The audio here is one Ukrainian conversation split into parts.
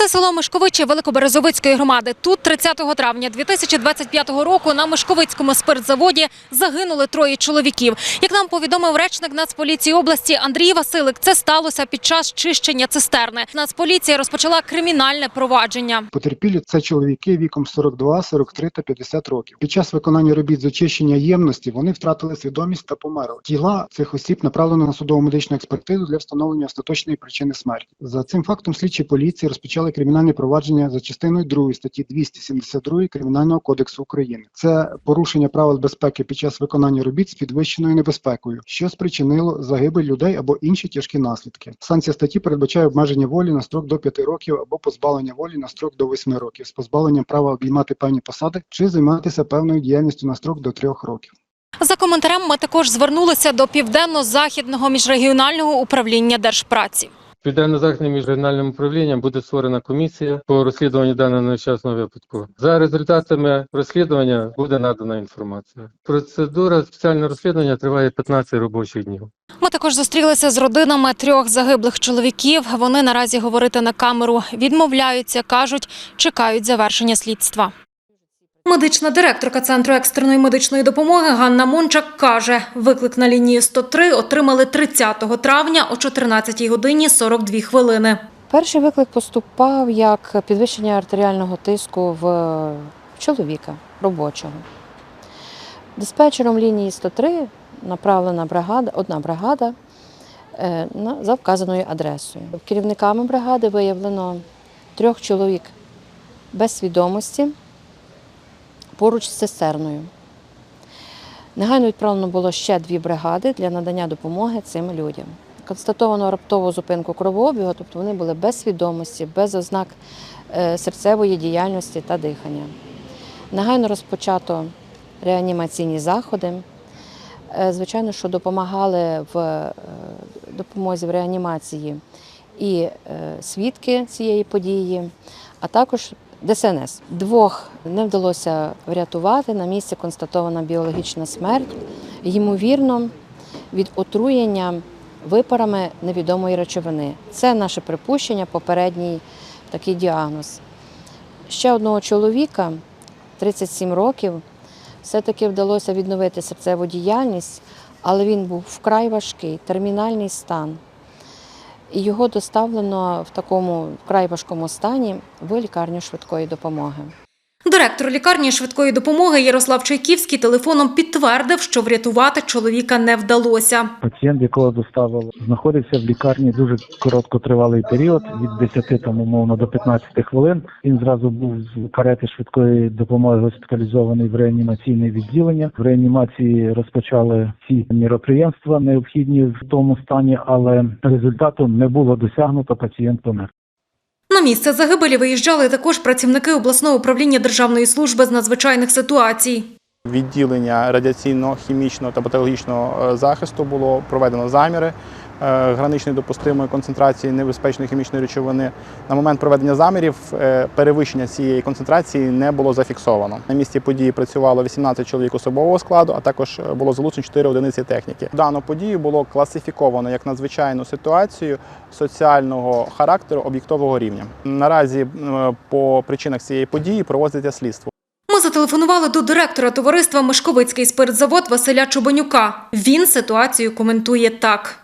Це село Мишковичі Великоберезовицької громади. Тут 30 травня 2025 року на Мишковицькому спиртзаводі загинули троє чоловіків. Як нам повідомив речник Нацполіції області Андрій Василик, це сталося під час чищення цистерни. Нацполіція розпочала кримінальне провадження. Потерпілі це чоловіки віком 42, 43 та 50 років. Під час виконання робіт з очищення ємності вони втратили свідомість та померли. Тіла цих осіб направлено на судово медичну експертизу для встановлення остаточної причини смерті. За цим фактом слідчі поліції розпочали кримінальне провадження за частиною 2 статті 272 Кримінального кодексу України. Це порушення правил безпеки під час виконання робіт з підвищеною небезпекою, що спричинило загибель людей або інші тяжкі наслідки. Санкція статті передбачає обмеження волі на строк до 5 років або позбавлення волі на строк до 8 років з позбавленням права обіймати певні посади чи займатися певною діяльністю на строк до 3 років. За коментарем ми також звернулися до південно-західного міжрегіонального управління держпраці. Південно-західним міжрегіональним управлінням буде створена комісія по розслідуванню даного нещасного випадку. За результатами розслідування буде надана інформація. Процедура спеціального розслідування триває 15 робочих днів. Ми також зустрілися з родинами трьох загиблих чоловіків. Вони наразі говорити на камеру відмовляються, кажуть, чекають завершення слідства. Медична директорка центру екстреної медичної допомоги Ганна Мончак каже, виклик на лінію 103 отримали 30 травня о 14 годині 42 хвилини. Перший виклик поступав як підвищення артеріального тиску в чоловіка робочого. Диспетчером лінії 103 направлена бригада, одна бригада е, за вказаною адресою. Керівниками бригади виявлено трьох чоловік без свідомості поруч з цистерною. Негайно відправлено було ще дві бригади для надання допомоги цим людям. Констатовано раптову зупинку кровообігу, тобто вони були без свідомості, без ознак е, серцевої діяльності та дихання. Негайно розпочато реанімаційні заходи. Е, Звичайно, що допомагали в е, допомозі в реанімації і свідки цієї події, а також ДСНС. Двох не вдалося врятувати. На місці констатована біологічна смерть, ймовірно, від отруєння випарами невідомої речовини. Це наше припущення, попередній такий діагноз. Ще одного чоловіка, 37 років, все-таки вдалося відновити серцеву діяльність, але він був вкрай важкий, термінальний стан. Його доставлено в такому вкрай важкому стані в лікарню швидкої допомоги. Директор лікарні швидкої допомоги Ярослав Чайківський телефоном підтвердив, що врятувати чоловіка не вдалося. Пацієнт, якого доставили, знаходився в лікарні дуже короткотривалий період, від 10 там умовно до 15 хвилин. Він зразу був з карети швидкої допомоги госпіталізований в реанімаційне відділення. В реанімації розпочали всі міроприємства необхідні в тому стані, але результату не було досягнуто. Пацієнт помер. На місце загибелі виїжджали також працівники обласного управління Державної служби з надзвичайних ситуацій. відділення радіаційно-хімічного та патологічного е, захисту було проведено заміри граничної допустимої концентрації небезпечної хімічної речовини. На момент проведення замірів е, перевищення цієї концентрації не було зафіксовано. На місці події працювало 18 чоловік особового складу, а також е, було залучено 4 одиниці техніки. Дану подію було класифіковано як надзвичайну ситуацію соціального характеру об'єктового рівня. Наразі е, по причинах цієї події проводиться слідство. Ми зателефонували до директора товариства Мишковицький спиртзавод Василя Чубанюка. Він ситуацію коментує так.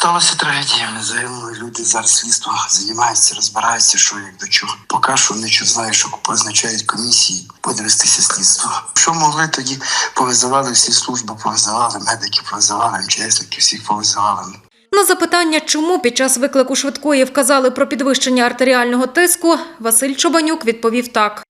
Сталася трагедія, загинули люди. Зараз слідство займається, розбирається, що як до чого. Поки що нічого знаю, що позначають комісії, буде вестися слідство. Що могли тоді повизивали всі служби, повизивали, медики повизивали, МЧСники всіх повизивали. На запитання, чому під час виклику швидкої вказали про підвищення артеріального тиску, Василь Чубанюк відповів так.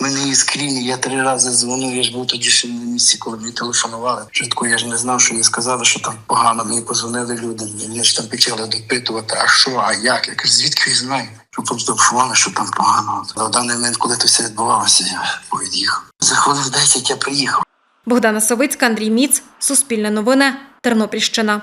Мене і скріні, я три рази дзвонив, я ж був тоді ще на місці, коли мені телефонували. Швидко я ж не знав, що не сказали, що там погано. Мені позвонили люди. Мені ж там почали допитувати, а що, а як? Я кажу, звідки я знаю? Що просто що там погано. На даний момент, коли це все відбувалося, я поїхав. За хвилин 10 я приїхав. Богдана Савицька, Андрій Міц, Суспільне новини, Тернопільщина.